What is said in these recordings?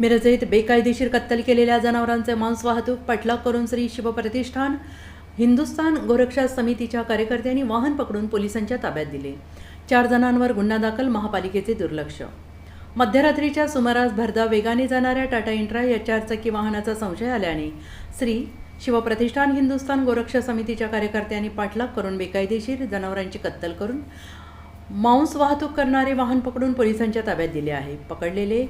मिरजेत बेकायदेशीर कत्तल केलेल्या जनावरांचे मांस वाहतूक पाठलाग करून श्री शिवप्रतिष्ठान हिंदुस्थान गोरक्षा समितीच्या कार्यकर्त्यांनी वाहन पकडून पोलिसांच्या ताब्यात दिले. चार जणांवर गुन्हा दाखल महापालिकेचे दुर्लक्ष. मध्यरात्रीच्या सुमारास भरधाव वेगाने जाणाऱ्या टाटा इंट्रा या चारचाकी वाहनाचा संशय आल्याने श्री शिवप्रतिष्ठान हिंदुस्थान गोरक्षा समितीच्या कार्यकर्त्यांनी पाठलाग करून बेकायदेशीर जनावरांची कत्तल करून मांस वाहतूक करणारे वाहन पकडून पोलिसांच्या ताब्यात दिले आहे. पकडलेले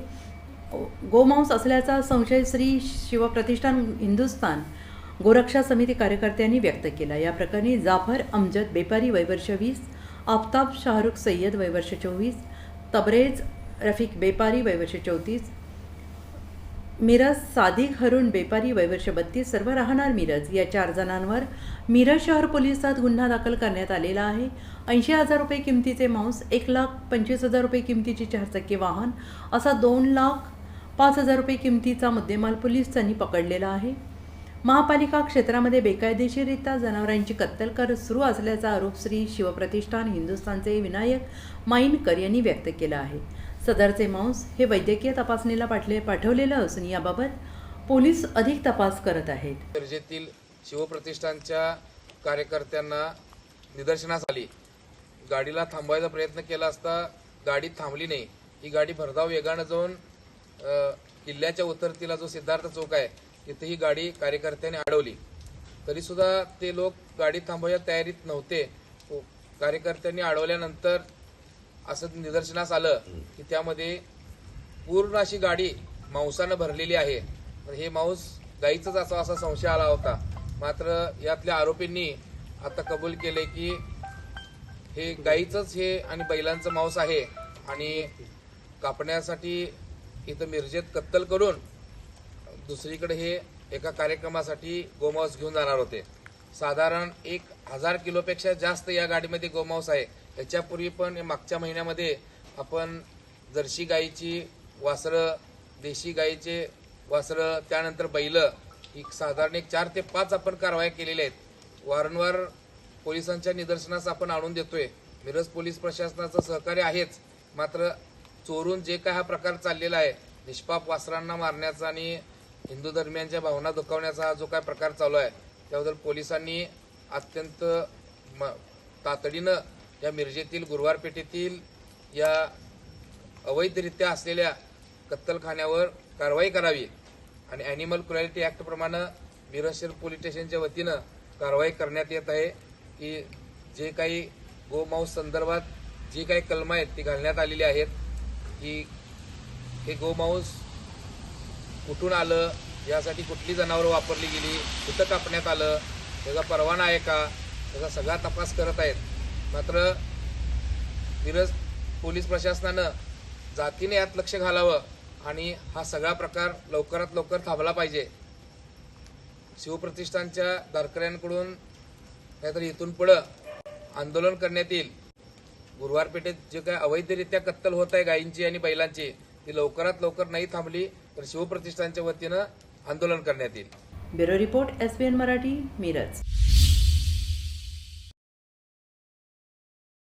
गोमांस असल्याचा संशय श्री शिवप्रतिष्ठान हिंदुस्थान गोरक्षा समिती कार्यकर्त्यांनी व्यक्त केला. या प्रकरणी जाफर अमजद बेपारी वैवर्ष वीस आफताब शाहरुख सय्यद वैवर्ष चोवीस तबरेज रफिक बेपारी वैवर्ष चौतीस मिरज सादिक हरुण बेपारी वैवर्ष बत्तीस सर्व राहणार मिरज. या चार जणांवर मिरज शहर पोलिसात गुन्हा दाखल करण्यात आलेला आहे. ऐंशी हजार रुपये किमतीचे मांस एक लाख पंचवीस हजार रुपये किमतीची चारचाकी वाहन असा दोन लाख पाच हजार रुपये किमतीचा मुद्देमाल पोलिसांनी पकडलेला आहे. महापालिका क्षेत्रामध्ये बेकायदेशीररित्या जनावरांची कत्तल कर सुरू असल्याचा आरोप श्री शिवप्रतिष्ठान हिंदुस्थानचे विनायक माईनकर यांनी व्यक्त केला आहे. सदरचे मांस हे वैद्यकीय तपासणीला पाठले पाठवलेलं असून याबाबत पोलीस अधिक तपास करत आहेत. दर्जेतील शिवप्रतिष्ठानच्या कार्यकर्त्यांना निदर्शनास आली. गाडीला थांबवायचा प्रयत्न केला असता गाडी थांबली नाही. ही गाडी भरधाव वेगानं जाऊन किल्ल्याच्या उत्तरतीला जो सिद्धार्थ चौक आहे तिथे ही गाडी कार्यकर्त्यांनी अडवली. तरीसुद्धा ते लोक गाडी थांबवायच्या तयारीत नव्हते. कार्यकर्त्यांनी अडवल्यानंतर असं निदर्शनास आलं की त्यामध्ये पूर्ण अशी गाडी मांसानं भरलेली आहे. हे मांस गाईचंच असा असा संशय आला होता. मात्र यातल्या आरोपींनी आता कबूल केले की हे गाईचंच हे आणि बैलांचं मांस आहे आणि कापण्यासाठी इथं मिरजेत कत्तल करून दुसरीकडे हे एका कार्यक्रमासाठी गोमांस घेऊन जाणार होते. साधारण एक हजार किलोपेक्षा जास्त या गाडीमध्ये गोमांस आहे. याच्यापूर्वी पण मागच्या महिन्यामध्ये आपण जर्सी गाईची वासरं देशी गाईचे वासरं त्यानंतर बैलं ही साधारण एक चार ते पाच आपण कारवाया केलेल्या आहेत. वारंवार पोलिसांच्या निदर्शनास आपण आणून देतोय. मिरज पोलीस प्रशासनाचं सहकार्य आहेच. मात्र चोरून जे काय हा प्रकार चाललेला आहे निष्पाप वासरांना मारण्याचा आणि हिंदू धर्मियांच्या भावना दुखावण्याचा हा जो काय प्रकार चालू आहे त्याबद्दल पोलिसांनी अत्यंत म- तातडीनं या मिरजेतील गुरुवार पेठेतील या अवैधरित्या असलेल्या कत्तलखान्यावर कारवाई करावी आणि अॅनिमल क्रुएलिटी ॲक्टप्रमाणं मिरजशेर पोलीस स्टेशनच्या वतीनं कारवाई करण्यात येत आहे की जे काही गोमांस संदर्भात जी काही कलमं आहेत ती घालण्यात आलेली आहेत की हे गोमांस कुठून आलं? यासाठी कुठली जनावरं वापरली गेली? कुठं कापण्यात आलं? त्याचा परवाना आहे का? त्याचा सगळा तपास करत आहेत. मात्र मिरज पोलीस प्रशासनानं जातीने यात लक्ष घालावं आणि हा सगळा प्रकार लवकरात लवकर थांबला पाहिजे. शिवप्रतिष्ठानच्या दारकऱ्यांकडून नाहीतर इथून पुढं आंदोलन करण्यात येईल. गुरुवार पेठेत जे काय अवैधरित्या कत्तल होत आहे गायींची आणि बैलांची ती लवकरात लवकर नाही थांबली तर शिवप्रतिष्ठानच्या वतीनं आंदोलन करण्यात येईल. Bureau report S Marathi Miraj.